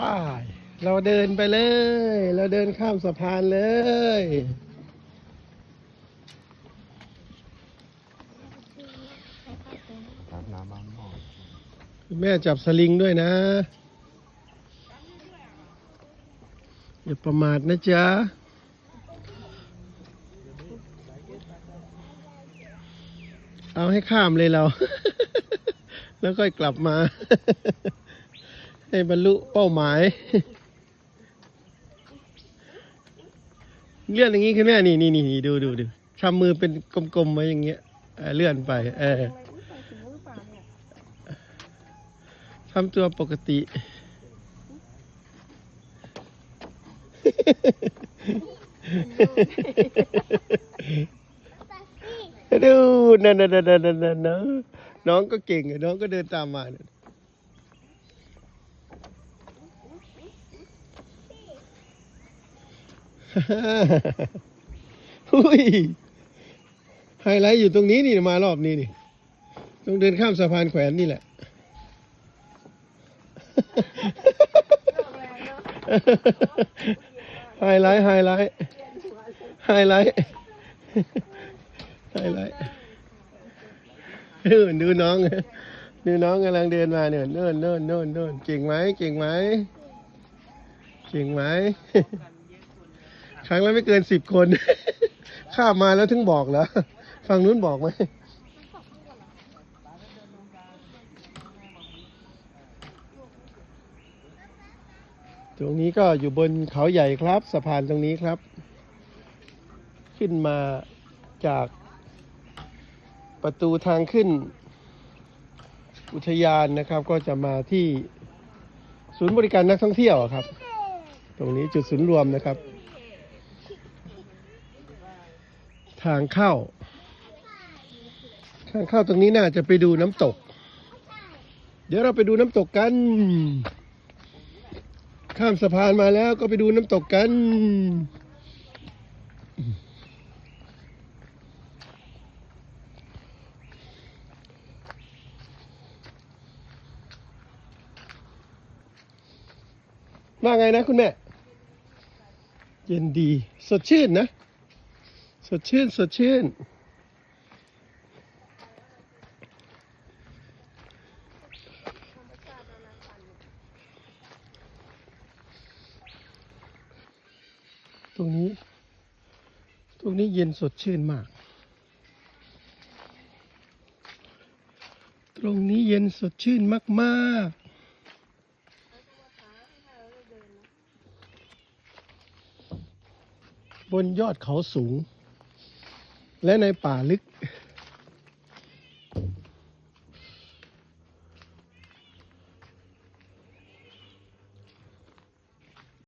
ป้าย เราเดินไปเลย เราเดินข้ามสะพานเลยอาบน้ำบ้างหม้อแม่จับสลิงด้วยนะ อย่าประมาทนะจ๊ะ เอาให้ข้ามเลยเรา แล้วค่อยกลับมา ให้บรรลุเป้าหมาย เลื่อนอย่างนี้คือแม่นี่นี่นี่ดูดูดูทำมือเป็นกลมๆไว้อย่างเงี้ยเออเลื่อนไป เออทำตัวปกติ ดูนั่นนั่นนั่นนั่นน้องก็เก่งน้องก็เดินตามมาเนี่ย หุ้ยไฮไลท์อยู่ตรงนี้นี่มารอบนี้นี่ต้องเดินข้ามสะพานแขวนนี่แหละไฮไลท์ไฮไลท์ไฮไลท์ไฮไลท์ดูดูน้องดูน้องกำลังเดินมาเนี่ยโน่นโน่นโน่นโน่นเก่งไหมเก่งไหมเก่งไหม ครั้งละไม่เกินสิบคน ข้ามมาแล้วถึงบอกเหรอฝั่งนู้นบอกไหมตรงนี้ก็อยู่บนเขาใหญ่ครับ สะพานตรงนี้ครับ ขึ้นมาจากประตูทางขึ้น อุทยานนะครับ ก็จะมาที่ศูนย์บริการนักท่องเที่ยวครับ ตรงนี้จุดศูนย์รวมนะครับ ทางเข้า ทางเข้าตรงนี้น่าจะไปดูน้ำตก เดี๋ยวเราไปดูน้ำตกกัน ข้ามสะพานมาแล้วก็ไปดูน้ำตกกัน ว่าไงนะคุณแม่ เย็นดี สดชื่นนะ สดชื่น สดชื่น ตรงนี้ ตรงนี้เย็นสดชื่นมาก ตรงนี้เย็นสดชื่นมากๆบนยอดเขาสูง และในป่าลึก